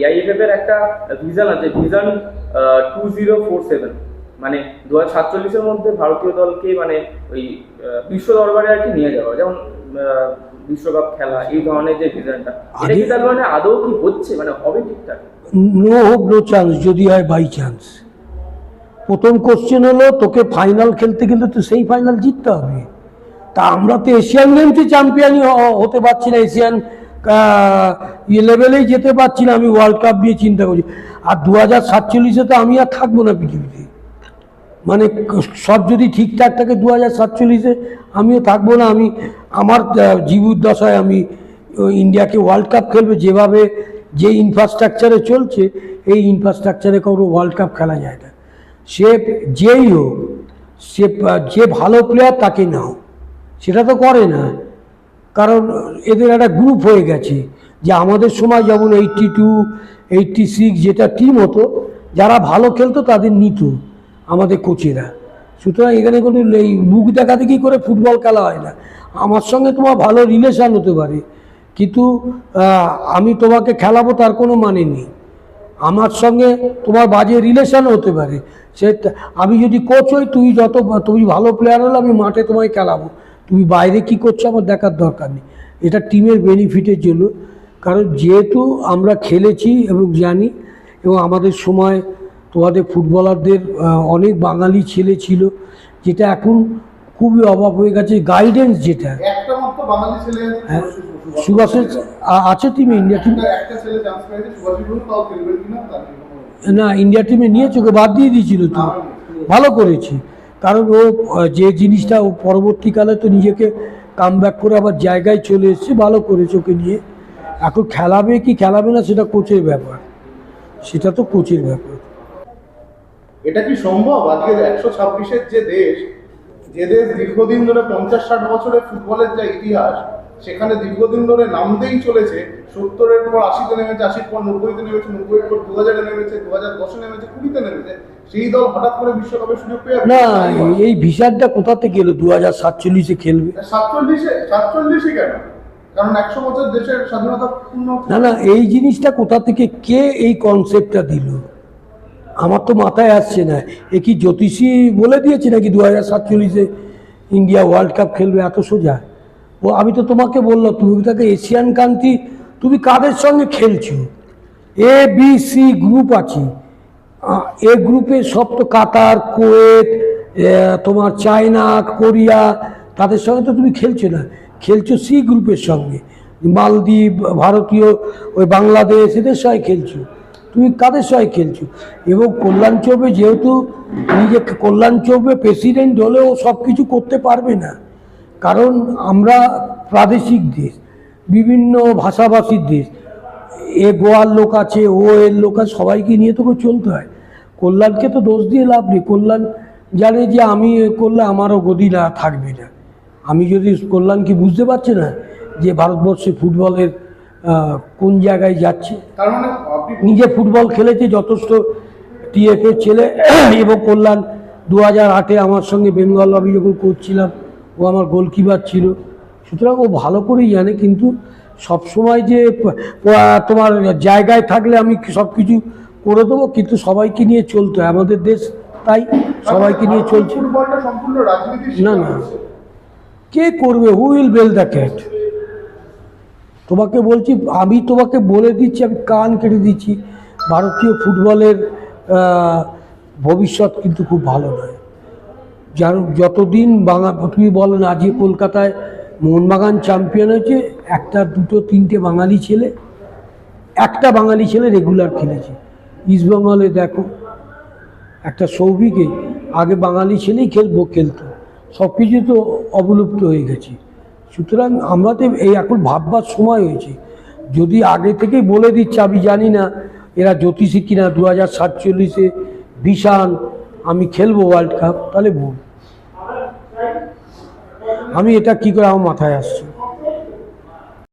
AIFF এর একটা vision আছে vision two zero four seven মানে দু হাজার সাতচল্লিশের মধ্যে ভারতীয় দলকে মানে ওই বিশ্ব দরবারে আর কি নিয়ে যাওয়া। যেমন বিশ্বকাপ খেলা এই ধরনের যে ভিশনটা এটা কি তার মানে আদৌ কি হচ্ছে? মানে হবে ঠিকঠাক? নো হোপ নো চান্স যদি হয় বাই চান্স প্রথম কোশ্চেন হলো তোকে ফাইনাল খেলতে গেলে তো সেই ফাইনাল জিততে হবে। তা আমরা তো এশিয়ান গেমসে চ্যাম্পিয়নই হতে পারছি না। এশিয়ান লেভেলেই যেতে পারছি না, আমি ওয়ার্ল্ড কাপ নিয়ে চিন্তা করছি। আর দু হাজার সাতচল্লিশে তো আমি আর থাকব না পৃথিবীতে। মানে সব যদি ঠিকঠাক থাকে দু হাজার সাতচল্লিশে, আমিও থাকব না, আমি, আমার জীবদ্দশায় আমি ইন্ডিয়াকে ওয়ার্ল্ড কাপ খেলবে, যেভাবে, যে ইনফ্রাস্ট্রাকচারে চলছে, এই ইনফ্রাস্ট্রাকচারে কারও ওয়ার্ল্ড কাপ খেলা যায় না। সে, যেই হোক, সে যে ভালো প্লেয়ার তাকে নাও। সেটা তো করে না। কারণ এদের একটা গ্রুপ হয়ে গেছে। যে আমাদের সময় যেমন এইটটি টু এইটটি সিক্স যেটা টিম হতো, যারা ভালো খেলতো তাদের নিত আমাদের কোচেরা সুতরাং এখানে কোনো এই মুখ দেখা দেখি করে ফুটবল খেলা হয় না? আমার সঙ্গে তোমার ভালো রিলেশান হতে পারে। কিন্তু আমি তোমাকে খেলাবো তার কোনো মানে নেই। আমার সঙ্গে তোমার বাজে রিলেশন হতে পারে। সে, আমি যদি কোচ হই, তুই যত, তুমি ভালো প্লেয়ার হলে আমি মাঠে তোমায় খেলাবো। তুমি বাইরে কি করছ আমার দেখার দরকার নেই। এটা টিমের বেনিফিটের জন্য। কারণ যেহেতু আমরা খেলেছি এবং জানি এবং আমাদের সময় তোমাদের ফুটবলারদের অনেক বাঙালি ছেলে ছিল যেটা এখন খুবই অভাব হয়ে গেছে। গাইডেন্স যেটা। হ্যাঁ, সুভাষ সুভাষের আছে টিমে ইন্ডিয়া টিমে না ইন্ডিয়া টিমে নিয়েছে ওকে বাদ দিয়ে দিয়েছিল তো। ভালো করেছি। কারণ ও যে জিনিসটা ও পরবর্তীকালে তো নিজেকে কাম করে আবার জায়গায় চলে এসছে, ভালো করেছে ওকে নিয়ে। এখন খেলাবে কি খেলাবে না সেটা কোচের ব্যাপার। সেটা তো কোচের ব্যাপার। এটা কি সম্ভব? আজকে একশো ছাব্বিশের যে দেশ যে দেশ দীর্ঘদিন ধরে পঞ্চাশ ষাট বছরের ফুটবলের যা ইতিহাস সেখানে দীর্ঘদিন ধরে নামতেই চলেছে। সত্তরের পর আশিতে নেমেছে আশির পর নব্বইতে নেমেছে নব্বইয়ের পর দু হাজারে নেমেছে দু হাজার দশে নেমেছে কুড়িতে নেমেছে। সেই দল হঠাৎ করে বিশ্বকাপের সুযোগ পেয়ে না এই ভিসারটা কোথা থেকে এলো? দু হাজার সাতচল্লিশে খেলবে। সাতচল্লিশে সাতচল্লিশে কেন? কারণ একশো বছর দেশের স্বাধীনতা না না এই জিনিসটা কোথা থেকে কে এই কনসেপ্টটা দিল? আমার তো মাথায় আসছে না। এ কি জ্যোতিষী বলে দিয়েছে নাকি দু হাজার সাতচল্লিশে ইন্ডিয়া ওয়ার্ল্ড কাপ খেলবে? এত সোজা। ও আমি তো তোমাকে বললাম, তুমি তাকে এশিয়ান কান্ট্রি তুমি কাদের সঙ্গে খেলছো? এ বি সি গ্রুপ আছে। এ গ্রুপে সব তো কাতার, কোয়েত তোমার চায়না, কোরিয়া, তাদের সঙ্গে তো তুমি খেলছো না। খেলছো সি গ্রুপের সঙ্গে। মালদ্বীপ, ভারতীয়, ওই বাংলাদেশ, এদের সঙ্গে খেলছো। তুমি কাদের সঙ্গে খেলছো? এবং কল্যাণ চৌবে যেহেতু নিজে কল্যাণ চৌবে প্রেসিডেন্ট হলেও সব কিছু করতে পারবে না। কারণ আমরা প্রাদেশিক দেশ বিভিন্ন ভাষাভাষীর দেশ। এ গোয়ার লোক আছে ও এর লোক আছে সবাইকে নিয়ে তোকে চলতে হয়। কল্যাণকে তো দোষ দিয়ে লাভ নেই। কল্যাণ জানে যে আমি করলে আমারও গদি না থাকবে না। আমি যদি কল্যাণ কি বুঝতে পারছে না যে ভারতবর্ষে ফুটবলের কোন জায়গায় যাচ্ছে। মানে নিজে ফুটবল খেলেছে যথেষ্ট টিএফের ছেলে। এবং কল্যাণ দু হাজার আটে আমার সঙ্গে বেঙ্গল আমি যখন করছিলাম। ও আমার গোলকিপার ছিল। সুতরাং ও ভালো করেই জানে কিন্তু সবসময় যে তোমার জায়গায় থাকলে আমি সব কিছু করে দেবো? কিন্তু সবাইকে নিয়ে চলতে আমাদের দেশ তাই সবাইকে নিয়ে চলছে। না, না। কে করবে? Who will bell the cat তোমাকে বলছি আমি তোমাকে বলে দিচ্ছি আমি কান কেটে দিচ্ছি। ভারতীয় ফুটবলের ভবিষ্যৎ কিন্তু খুব ভালো নয়। যার যতদিন বাঙা তুমি বলো না আজকে কলকাতায় মোহনবাগান চ্যাম্পিয়ন হয়েছে, একটা, দুটো, তিনটে বাঙালি ছেলে, একটা বাঙালি ছেলে রেগুলার খেলেছে। ইস্টবেঙ্গলে দেখো, একটা সৌভিকে আগে বাঙালি ছেলেই খেলব খেলতো। সব কিছু তো অবলুপ্ত হয়ে গেছে। সুতরাং আমরা তো এই এখন ভাববার সময় হয়েছে। যদি আগে থেকেই বলে দিচ্ছে, আমি জানি না এরা জ্যোতিষী কিনা দু হাজার সাতচল্লিশে বিশান আমি খেলব ওয়ার্ল্ড কাপ তাহলে ভুল। আমি এটা কি করে আমার মাথায় আসছে?